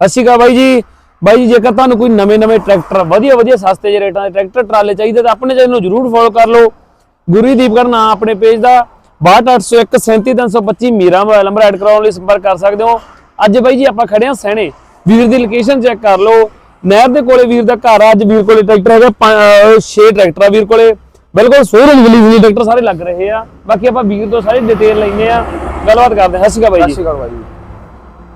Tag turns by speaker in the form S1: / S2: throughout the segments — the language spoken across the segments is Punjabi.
S1: ਸਤਿ ਸ਼੍ਰੀ ਅਕਾਲ ਬਾਈ ਜੀ। ਬਾਈ ਜੀ, ਜੇਕਰ ਤੁਹਾਨੂੰ ਕੋਈ ਨਵੇਂ ਨਵੇਂ ਟਰੈਕਟਰ, ਵਧੀਆ ਵਧੀਆ ਸਸਤੇ ਜਿਹੇ ਰੇਟਾਂ ਦੇ ਟਰੈਕਟਰ, ਟਰਾਲੇ ਚਾਹੀਦੇ, ਤਾਂ ਆਪਣੇ ਚੈਨਲ ਨੂੰ ਜਰੂਰ ਫੋਲੋ ਕਰ ਲਓ। ਗੁਰੀਦੀਪ ਕਰ ਨਾਂ ਆਪਣੇ ਪੇਜ ਦਾ। 62801 37325 ਮੀਰਾ ਮੋਬਾਈਲ ਨੰਬਰ ਐਡ ਕਰਾਉਣ ਲਈ ਸੰਪਰਕ ਕਰ ਸਕਦੇ ਹੋ। ਅੱਜ ਬਾਈ ਜੀ, ਆਪਾਂ ਖੜੇ ਹਾਂ ਸਹਿਣੇ ਵੀਰ ਦੀ ਲੋਕੇਸ਼ਨ ਚੈੱਕ ਕਰ ਲਓ। ਨਹਿਰ ਦੇ ਕੋਲੇ ਵੀਰ ਦਾ ਘਰ ਆ। ਅੱਜ ਵੀਰ ਕੋਲੇ ਟਰੈਕਟਰ ਹੈਗਾ 6 ਟਰੈਕਟਰ ਆ ਵੀਰ ਕੋਲੇ। ਬਿਲਕੁਲ ਸ਼ੋਰੂਮ ਰਿਲੀਜ਼ ਹੋਈ ਟਰੈਕਟਰ ਸਾਰੇ ਲੱਗ ਰਹੇ ਆ। ਬਾਕੀ ਆਪਾਂ ਵੀਰ ਤੋਂ ਸਾਰੀ ਡਿਟੇਲ ਲੈਣੇ ਆ ਗੱਲਬਾਤ ਕਰਦੇ ਹਾਂ। ਸਤਿ ਸ਼੍ਰੀ ਅਕਾਲ ਬਾਈ
S2: ਸਤਿ
S1: ਜੀ
S2: ਸ਼੍ਰੀ ਅਕਾਲ ਬਾਈ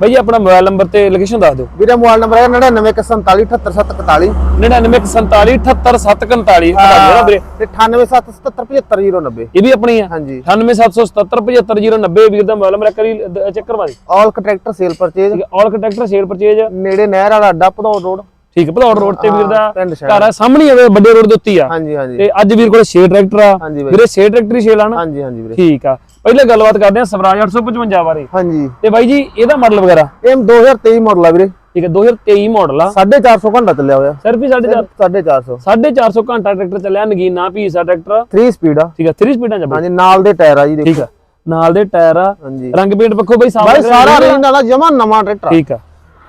S1: ਬਾਈ ਆਪਣਾ ਮੋਬਾਈਲ ਨੰਬਰ ਤੇ ਲੋਕੇਸ਼ਨ ਦੱਸ ਦਿਓ।
S2: ਵੀਰੇ ਮੋਬਾਈਲ ਨੰਬਰ ਹੈ 9947478741
S1: 9947474741 ਨਾ ਵੀਰੇ।
S2: ਤੇ 9877775090
S1: ਇਹ ਵੀ ਆਪਣੀ ਆ।
S2: ਹਾਂਜੀ।
S1: 9877775090 ਵੀਰ ਦਾ ਮੋਬਾਈਲ ਨੰਬਰ ਕਰੀ ਚੈੱਕ ਕਰਵਾ ਦੇ।
S2: ਆਲ ਕੰਟਰੈਕਟਰ ਸੇਲ ਪਰਚੇਜ
S1: ਹੈ ਆਲ ਕੰਟਰੈਕਟਰ ਸ਼ੇਅਰ ਪਰਚੇਜ
S2: ਨੇੜੇ ਨਹਿਰ ਵਾਲਾ ਅੱਡਾ ਭਦੌੜ ਰੋਡ।
S1: ਠੀਕ ਹੈ ਭਦੌੜ ਰੋਡ ਤੇ ਵੀਰ ਦਾ। ਘਰ ਆ ਸਾਹਮਣੇ ਆ ਵੱਡੇ ਰੋਡ ਦੇ ਉੱਤੇ ਹੀ ਆ।
S2: ਹਾਂਜੀ ਹਾਂਜੀ।
S1: ਤੇ ਅੱਜ ਵੀਰ ਕੋਲ 6 ਟਰੈਕਟਰ ਆ। ਵੀਰੇ 6 ਟਰੈਕਟਰ ਹੀ 6 ਲਾਣਾ।
S2: ਹਾਂਜੀ ਹਾਂਜੀ ਵੀਰੇ।
S1: ਠੀਕ ਆ। ਪਹਿਲੇ ਗੱਲਬਾਤ ਕਰਦੇ ਆ ਸਵਰਾਜ 855 ਬਾਰੇ।
S2: ਹਾਂਜੀ।
S1: ਤੇ ਬਾਈ ਜੀ ਇਹਦਾ ਮਾਡਲ ਵਗੈਰਾ?
S2: ਇਹ 2023 ਮਾਡਲ ਆ ਵੀਰੇ।
S1: ਠੀਕ ਹੈ 2023 ਮਾਡਲ ਆ।
S2: 450 ਘੰਟਾ ਚੱਲਿਆ ਹੋਇਆ।
S1: ਸਿਰਫ ਹੀ 450
S2: 450
S1: 450 ਘੰਟਾ ਟਰੈਕਟਰ ਚੱਲਿਆ ਨਗੀਨਾ ਪੀਸਾ ਟਰੈਕਟਰ
S2: 3 ਸਪੀਡ ਆ।
S1: ਠੀਕ ਹੈ 3 ਸਪੀਡਾਂ ਚ
S2: ਹਾਂਜੀ ਨਾਲ ਦੇ ਟਾਇਰ ਆ ਜੀ ਦੇਖੋ।
S1: ਠੀਕ ਆ ਨਾਲ ਦੇ ਟਾਇਰ ਆ।
S2: ਹਾਂਜੀ।
S1: ਰੰਗ ਪੇਂਟ ਪੱਖੋਂ ਬਾਈ
S2: ਸਾਰਾ ਰੇਂਜ ਵਾਲਾ ਜਮਾ ਨਵਾਂ ਟਰੈਕਟਰ।
S1: ਠੀਕ ਆ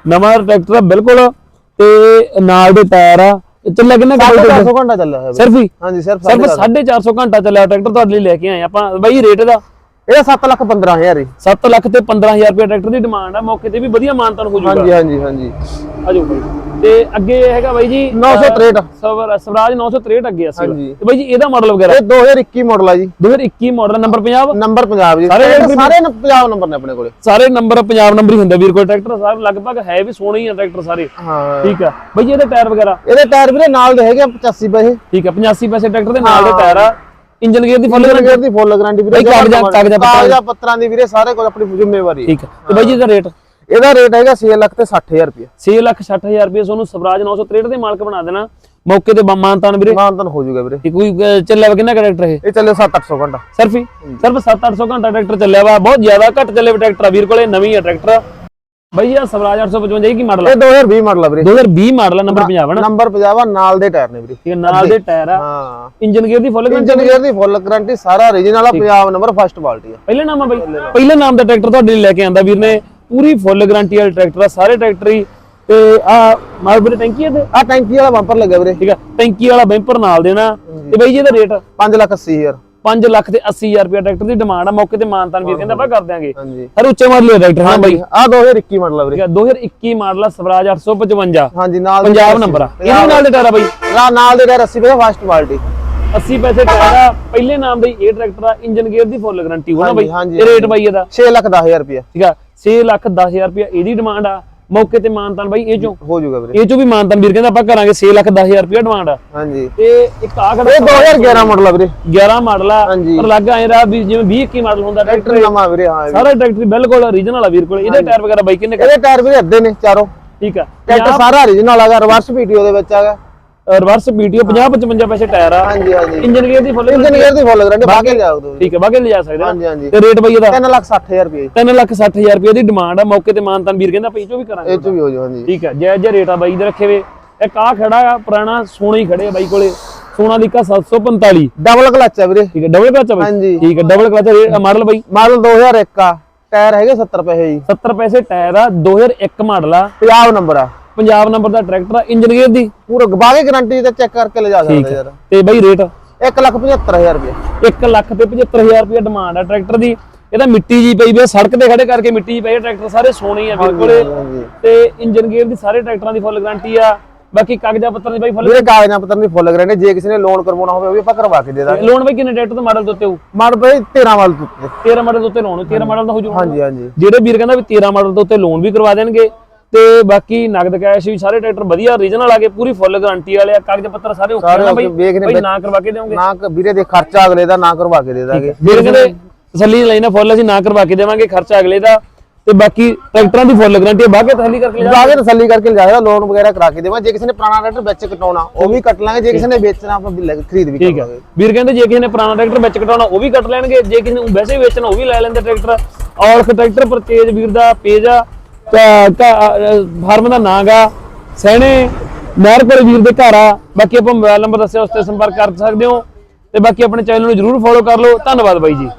S1: ਨਵਾਂ ਟਰੈਕਟਰ ਆ ਬਿਲਕੁਲ। ਤੇ ਨਾਲ ਦੇ ਟਾਇਰ ਆ। ਚੱਲਿਆ ਕਿੰਨਾ ਕੁ ਟਰੈਕਟਰ
S2: 450 ਘੰਟਾ ਚੱਲਿਆ ਹੋਇਆ।
S1: ਸਿਰਫ ਹੀ?
S2: ਹਾਂਜੀ ਸਿਰਫ
S1: ਸਿਰਫ
S2: 450
S1: 450 ਘੰਟਾ ਚੱਲਿਆ ਟਰੈਕਟਰ ਤੁਹਾਡੇ ਲਈ ਲੈ ਕੇ ਆਏ ਆਪਾਂ ਬਾਈ ਰੇਟ ਦਾ
S2: ਇਹ 7 ਲੱਖ 15000 ਹੈ।
S1: 7 ਲੱਖ ਤੇ 15000 ਰੁਪਏ ਟਰੈਕਟਰ ਦੀ ਡਿਮਾਂਡ ਆ ਮੌਕੇ ਤੇ ਵੀ ਵਧੀਆ ਮਾਨਤਾਨ ਹੋ
S2: ਹਾਂਜੀ
S1: ਜਾਊਗਾ
S2: ਹਾਂਜੀ। ਹਾਂਜੀ
S1: ਆਜੋ ਬਾਈ। ਤੇ ਅੱਗੇ ਹੈਗਾ ਬਾਈ ਜੀ
S2: 963
S1: ਸਵਰ ਸਵਰਾਜ 963 ਅੱਗੇ ਅਸੀਂ
S2: ਹਾਂਜੀ।
S1: ਤੇ ਬਾਈ ਜੀ ਇਹਦਾ ਮਾਡਲ ਵਗੈਰਾ?
S2: ਇਹ 2021 ਮਾਡਲ ਆ ਜੀ।
S1: 2021 ਮਾਡਲ ਨੰਬਰ 50
S2: ਨੰਬਰ ਪੰਜਾਬ ਜੀ।
S1: ਸਾਰੇ
S2: ਸਾਰੇ ਪੰਜਾਬ ਨੰਬਰ ਨੇ ਆਪਣੇ ਕੋਲੇ।
S1: ਸਾਰੇ ਨੰਬਰ ਪੰਜਾਬ ਨੰਬਰ ਹੀ ਹੁੰਦਾ ਵੀਰ ਕੋਲ। ਟਰੈਕਟਰ ਸਾਰੇ ਲਗਭਗ ਹੈ ਵੀ ਸੋਹਣੇ ਹੀ ਆ ਟਰੈਕਟਰ ਸਾਰੇ।
S2: ਹਾਂ।
S1: ਠੀਕ ਆ। ਬਾਈ ਜੀ ਇਹਦੇ ਟਾਇਰ ਵਗੈਰਾ?
S2: ਇਹਦੇ ਟਾਇਰ ਵੀਰੇ ਨਾਲ ਦੇ ਹੈਗੇ ਆ 85 ਪੈਸੇ।
S1: ਠੀਕ ਆ 85 ਪੈਸੇ ਟਰੈਕਟਰ ਦੇ ਨਾਲ ਦੇ ਟਾਇਰ ਆ। ਇੰਜਨ ਗੇਅਰ ਦੀ ਫੁੱਲ
S2: ਗੇਅਰ ਦੀ ਫੁੱਲ ਗਾਰੰਟੀ ਵੀਰੇ
S1: ਕਾਗਜ਼ਾਂ- ਕਾਗਜ਼ਾਂ ਪੱਤਰਾਂ
S2: ਕਾਗਜ਼ਾਂ ਪੱਤਰਾਂ ਦੀ ਵੀਰੇ ਸਾਰੇ ਕੋਲ ਆਪਣੀ ਜ਼ਿੰਮੇਵਾਰੀ।
S1: ਠੀਕ ਤੇ ਬਾਈ ਜੀ ਇਹਦਾ ਰੇਟ
S2: ਇਹਦਾ ਰੇਟ ਹੈਗਾ 6 ਲੱਖ ਤੇ 60000 ਰੁਪਏ
S1: 6 ਲੱਖ 60000 ਰੁਪਏ ਤੁਹਾਨੂੰ ਸਵਰਾਜ 963 ਦੇ ਮਾਲਕ ਬਣਾ ਦੇਣਾ। ਮੌਕੇ ਤੇ ਮਾਨਤਾਨ ਵੀਰੇ।
S2: ਮਾਨਤਨ ਹੋ ਜਾਊਗਾ ਵੀਰੇ।
S1: ਕਿ ਕੋਈ ਚੱਲਿਆ ਵਾ ਕਿੰਨਾ ਕਰੈਕਟਰ ਇਹ?
S2: ਇਹ ਚੱਲੇ 7-800 ਘੰਟਾ।
S1: ਸਿਰਫ ਹੀ? ਸਿਰਫ 7-800 ਘੰਟਾ ਟਰੈਕਟਰ ਚੱਲਿਆ ਵਾ। ਬਹੁਤ ਜ਼ਿਆਦਾ ਘੱਟ ਚੱਲੇ ਵਾ ਟਰੈਕਟਰ ਆ ਵੀਰ ਕੋਲੇ ਨਵੀਂ ਆ ਟਰੈਕਟਰ ਬਾਈ ਆ ਸਵਰਾਜ 855 ਇਹ ਕੀ ਮਾਡਲ
S2: ਇਹ 2020 ਮਾਡਲ ਆ ਵੀਰੇ।
S1: 2020 ਮਾਡਲ ਆ ਨੰਬਰ 50 ਨਾ?
S2: ਨੰਬਰ 50 ਆ ਨਾਲ ਦੇ ਟਾਇਰ ਨੇ ਵੀਰੇ।
S1: ਠੀਕ ਹੈ ਨਾਲ ਦੇ ਟਾਇਰ ਆ।
S2: ਹਾਂ।
S1: ਇੰਜਨ ਗੇਅਰ ਦੀ ਫੁੱਲ
S2: ਇੰਜਨ ਗੇਅਰ ਦੀ ਫੁੱਲ ਗਾਰੰਟੀ ਸਾਰਾ origignal ਆ ਪੰਜਾਬ ਨੰਬਰ ਫਸਟ ਕੁਆਲਿਟੀ ਆ।
S1: ਪਹਿਲੇ ਨਾਮ ਆ ਬਾਈ। ਪਹਿਲੇ ਨਾਮ। ਦਾ ਟਰੈਕਟਰ ਤੁਹਾਡੇ ਲਈ ਲੈ ਕੇ ਆਂਦਾ ਵੀਰ ਨੇ। ਪੂਰੀ ਫੁੱਲ ਗਾਰੰਟੀ ਵਾਲਾ ਟਰੈਕਟਰ ਆ ਸਾਰੇ ਟਰੈਕਟਰ ਹੀ। ਤੇ ਆ ਮਾਰਬਲ ਟੈਂਕੀ ਤੇ?
S2: ਆ ਟੈਂਕੀ ਵਾਲਾ ਬੰਪਰ ਲੱਗਾ ਵੀਰੇ।
S1: ਠੀਕ ਆ ਟੈਂਕੀ ਵਾਲਾ ਬੈਂਪਰ ਨਾਲ ਦੇਣਾ। ਤੇ ਬਾਈ ਜੀ ਇਹਦਾ ਰੇਟ
S2: 5 ਲੱਖ 80 ਹਜ਼ਾਰ।
S1: 5 ਲੱਖ ਤੇ 80000 ਰੁਪਏ ਟਰੈਕਟਰ ਦੀ ਡਿਮਾਂਡ ਆ ਮੌਕੇ ਤੇ ਮਾਨਤਾਨ ਵੀਰ ਕਹਿੰਦਾ ਆਪਾਂ ਕਰ ਦਿਆਂਗੇ।
S2: ਹਾਂਜੀ।
S1: ਹਰ ਉੱਚੇ ਮਾਡਲ ਦਾ ਟਰੈਕਟਰ ਹਾਂ ਬਾਈ।
S2: ਆ 2021 ਮਾਡਲ ਆ ਵੀਰੇ।
S1: ਠੀਕ ਆ 2021 ਮਾਡਲ ਆ ਸਵਰਾਜ 855
S2: ਹਾਂਜੀ ਨਾਲ
S1: ਪੰਜਾਬ ਨੰਬਰ ਆ। ਇਹਦੇ ਨਾਲ ਦੇ ਟਾਇਰ ਆ ਬਾਈ।
S2: ਨਾਲ ਦੇ ਟਾਇਰ 80 ਪੈਸੇ ਫਸਟ ਕੁਆਲਿਟੀ
S1: 80 ਪੈਸੇ ਟਾਇਰ ਆ। ਪਹਿਲੇ ਨਾਮ ਦਾ ਇਹ ਟਰੈਕਟਰ ਆ ਇੰਜਨ ਗੇਅਰ ਦੀ ਫੁੱਲ ਗਾਰੰਟੀ ਹੋਣਾ ਬਾਈ। ਤੇ ਰੇਟ ਬਾਈ ਇਹਦਾ।
S2: 6 ਲੱਖ 10000 ਰੁਪਏ
S1: ਠੀਕ ਆ 6 ਲੱਖ 10000 ਰੁਪਏ ਇਹਦੀ ਡਿਮਾਂਡ ਆ। ਮੌਕੇ ਤੇ ਮਾਨਤਾਨ ਬਾਈ ਇਹ ਚੋਂ?
S2: ਹੋ ਜਾਊਗਾ ਵੀਰੇ।
S1: ਇਹ ਚੋਂ ਵੀ ਮਾਨਤਾਨ ਵੀਰ ਕਹਿੰਦਾ ਆਪਾਂ ਕਰਾਂਗੇ 6 ਲੱਖ 10000 ਰੁਪਏ ਡਿਮਾਂਡ ਆ
S2: ਹਾਂਜੀ।
S1: ਤੇ ਇੱਕ ਆ ਖੜਾ
S2: ਇਹ 2011 ਮਾਡਲ ਆ ਵੀਰੇ।
S1: 11 ਮਾਡਲ ਆ। ਪਰ ਲੱਗ ਆਏ ਰਾ ਵੀ ਜਿਵੇਂ 20 21 ਮਾਡਲ ਹੁੰਦਾ ਟਰੈਕਟਰ
S2: ਨਵਾਂ ਵੀਰੇ ਹਾਂ।
S1: ਸਾਰਾ ਟਰੈਕਟਰ ਬਿਲਕੁਲ origignal ਆ ਵੀਰ ਕੋਲ। ਇਹਦੇ ਟਾਇਰ ਵਗੈਰਾ ਬਾਈ ਕਿੰਨੇ
S2: ਇਹਦੇ ਟਾਇਰ ਵੀਰੇ ਅੱਧੇ ਨੇ ਚਾਰੋਂ।
S1: ਠੀਕ ਆ।
S2: ਟਰੈਕਟਰ ਸਾਰਾ ਰਿਵਰਸ ਦੇ ਵਿੱਚ
S1: ਰਿਵਰਸ ਪੀਟੀਓ 50 55 ਪੈਸੇ ਟਾਇਰ ਆ।
S2: ਹਾਂਜੀ ਹਾਂਜੀ।
S1: ਇੰਜਨ ਗੇਅਰ ਦੀ ਫੁੱਲ
S2: ਇੰਜਨ ਗੇਅਰ ਦੀ ਫੁੱਲ ਗਾਰੰਟੀ ਬਾਕੀ ਲਿਆਓ ਦੋ
S1: ਠੀਕ ਆ ਬਾਕੀ ਲਿਜਾ ਸਕਦੇ
S2: ਹਾਂਜੀ ਹਾਂਜੀ।
S1: ਤੇ ਰੇਟ ਬਾਈ ਇਹਦਾ?
S2: 3 ਲੱਖ 60000 ਰੁਪਏ।
S1: 3 ਲੱਖ 60000 ਰੁਪਏ ਦੀ ਡਿਮਾਂਡ ਆ ਮੌਕੇ ਤੇ ਮਾਨਤਾਨ ਵੀਰ ਕਹਿੰਦਾ ਪਈ ਚੋ ਵੀ ਕਰਾਂਗੇ
S2: ਇਹ ਚ ਵੀ ਹੋ ਜਾਊ ਹਾਂਜੀ।
S1: ਠੀਕ ਆ ਜੈ ਜੈ ਰੇਟ ਆ ਬਾਈ ਦੇ ਰੱਖੇ ਵੇ। ਇੱਕ ਆ ਖੜਾ ਆ ਪੁਰਾਣਾ ਸੋਨਾ ਹੀ ਖੜੇ ਆ ਬਾਈ ਕੋਲੇ। ਸੋਨਾ ਲਿਕਾ 745
S2: ਡਬਲ ਕਲਚ ਆ ਵੀਰੇ।
S1: ਠੀਕ ਹੈ ਡਬਲ ਕਲਚ ਆ ਬਾਈ?
S2: ਹਾਂਜੀ।
S1: ਠੀਕ ਹੈ ਡਬਲ ਕਲਚ ਮਾਡਲ ਬਾਈ।
S2: ਮਾਡਲ 2001 ਆ। ਟਾਇਰ ਹੈਗੇ 70 ਪੈਸੇ ਜੀ।
S1: 70 ਪੈਸੇ ਟਾਇਰ ਆ 2001 ਮਾਡਲ ਆ।
S2: ਪੰਜਾਬ ਨੰਬਰ ਆ।
S1: ਪੰਜਾਬ ਨੰਬਰ ਦਾ ਟਰੈਕਟਰ ਆ ਇੰਜਨ ਗੇਅਰ ਦੀ।
S2: ਪੂਰਾ ਗਵਾਗੇ ਗਾਰੰਟੀ ਤੇ ਚੈੱਕ ਕਰਕੇ ਲੈ ਜਾ ਸਕਦੇ ਯਾਰ।
S1: ਤੇ ਬਾਈ ਰੇਟ
S2: 1 ਲੱਖ 75000 ਰੁਪਏ।
S1: 1 ਲੱਖ ਤੇ 75000 ਰੁਪਏ ਡਿਮਾਂਡ ਆ ਟਰੈਕਟਰ ਦੀ। ਇਹਦਾ ਮਿੱਟੀ ਜੀ ਪਈ ਵੀ ਸੜਕ ਤੇ ਖੜੇ ਕਰਕੇ ਮਿੱਟੀ ਜੀ ਪਈ ਟਰੈਕਟਰ ਸਾਰੇ ਸੋਹਣੇ ਹੀ ਆ ਵੀਰ ਕੋਲੇ
S2: ਹਾਂਜੀ।
S1: ਤੇ ਇੰਜਨ ਗੇਅਰ ਦੀ ਸਾਰੇ ਟਰੈਕਟਰਾਂ ਦੀ ਫੁੱਲ ਗਾਰੰਟੀ ਆ। ਬਾਕੀ ਕਾਗਜ਼ਾਂ ਪੱਤਰਾਂ ਦੀ ਬਾਈ ਫੁੱਲ
S2: ਵੀਰੇ ਕਾਗਜ਼ਾਂ ਪੱਤਰ ਦੀ ਫੁੱਲ ਗਾਰੰਟੀ ਜੇ ਕਿਸੇ ਨੇ ਲੋਨ ਕਰਵਾਉਣਾ ਹੋਵੇ ਉਹ ਵੀ ਆਪਾਂ ਕਰਵਾ ਕੇ ਦੇ ਦਾਂਗੇ।
S1: ਲੋਨ ਬਾਈ ਕਿੰਨੇ ਟਰੈਕਟਰ ਤੋਂ ਮਾਡਲ ਦੇ ਉੱਤੇ ਹੋਊ?
S2: ਮਾਡਲ ਬਈ 13 ਵਾਲ ਉੱਤੇ।
S1: 13 ਮਾਡਲ ਦੇ ਉੱਤੇ ਲੋਨ 13 ਮਾਡਲ ਦਾ ਹੋ ਜਾਊਗਾ
S2: ਹਾਂਜੀ ਹਾਂਜੀ।
S1: ਜਿਹੜੇ ਵੀਰ ਕਹਿੰਦਾ ਵੀ 13 ਮਾਡਲ ਦੇ ਉੱਤੇ ਲੋਨ ਵੀ ਕਰਵਾ ਦੇਣਗੇ ਤੇ ਬਾਕੀ ਨਗਦ ਕੈਸ਼ ਵੀ ਸਾਰੇ ਟਰੈਕਟਰ ਵਧੀਆ origignal ਆ ਕੇ ਪੂਰੀ ਫੁੱਲ ਗਾਰੰਟੀ ਵਾਲੇ ਆ ਕਾਗਜ਼ ਪੱਤਰ ਸਾਰੇ ਓਕੇ ਆ ਬਾਈ? ਬਾਈ ਨਾ ਕਰਵਾ ਕੇ ਦੇਵੋਗੇ
S2: ਨਾ ਕ- ਵੀਰੇ ਦੇ ਖਰਚਾ ਅਗਲੇ ਦਾ ਨਾ ਕਰਵਾ ਕੇ ਦੇ ਦਾਂਗੇ।
S1: ਵੀਰ ਕਹਿੰਦੇ ਤਸੱਲੀ ਲੈਣਾ ਫੁੱਲ ਅਸੀਂ ਨਾ ਕਰਵਾ ਕੇ ਦੇਵਾਂਗੇ ਖਰਚਾ ਅਗਲੇ ਦਾ। ਤੇ ਬਾਕੀ ਟਰੈਕਟਰਾਂ ਦੀ ਫੁੱਲ ਗਾਰੰਟੀ ਬਾਕੀ ਤਸੱਲੀ ਕਰਕੇ ਲਿਜਾ
S2: ਬਾਗੇ ਤਸੱਲੀ ਕਰਕੇ ਲਿਜਾਇਆ ਲੋਨ ਵਗੈਰਾ ਕਰਾ ਕੇ ਦੇਵਾਂ। ਜੇ ਕਿਸੇ ਨੇ ਪੁਰਾਣਾ ਟਰੈਕਟਰ ਵਿੱਚ ਕਟਾਉਣਾ ਉਹ ਵੀ ਕੱਟ ਲਾਂਗੇ। ਜੇ ਕਿਸੇ ਨੇ ਵੇਚਣਾ ਆਪਾਂ ਕੇ ਖਰੀਦ ਵੀ ਕਰਾਂਗੇ।
S1: ਵੀਰ ਕਹਿੰਦੇ ਜੇ ਕਿਸੇ ਨੇ ਪੁਰਾਣਾ ਟਰੈਕਟਰ ਵਿੱਚ ਕਟਾਉਣਾ ਉਹ ਵੀ ਕੱਟ ਲੈਣਗੇ। ਜੇ ਕਿਸੇ ਨੂੰ ਵੈਸੇ ਵੇਚਣਾ ਉਹ ਵੀ ਲੈ ਲੈਂਦੇ ਟਰੈਕਟਰ। ਔਲਖ ਟਰੈਕਟਰ ਪਰਚੇਜ ਵੀਰ ਦਾ ਪੇਜ ਆ। ਫਾਰਮ ਦਾ ਨਾਂ ਗਾ, ਸਹਿਣੇ ਨਹਿਰ ਕੋਲ ਵੀਰ ਦੇ ਘਰ ਆ। ਬਾਕੀ ਆਪਾਂ ਮੋਬਾਈਲ ਨੰਬਰ ਦੱਸਿਆ, ਉਸ ਤੇ ਸੰਪਰਕ ਕਰ ਸਕਦੇ ਹੋ। ਤੇ ਬਾਕੀ ਆਪਣੇ ਚੈਨਲ ਨੂੰ ਜਰੂਰ ਫੋਲੋ ਕਰ ਲਓ। ਧੰਨਵਾਦ ਬਾਈ ਜੀ।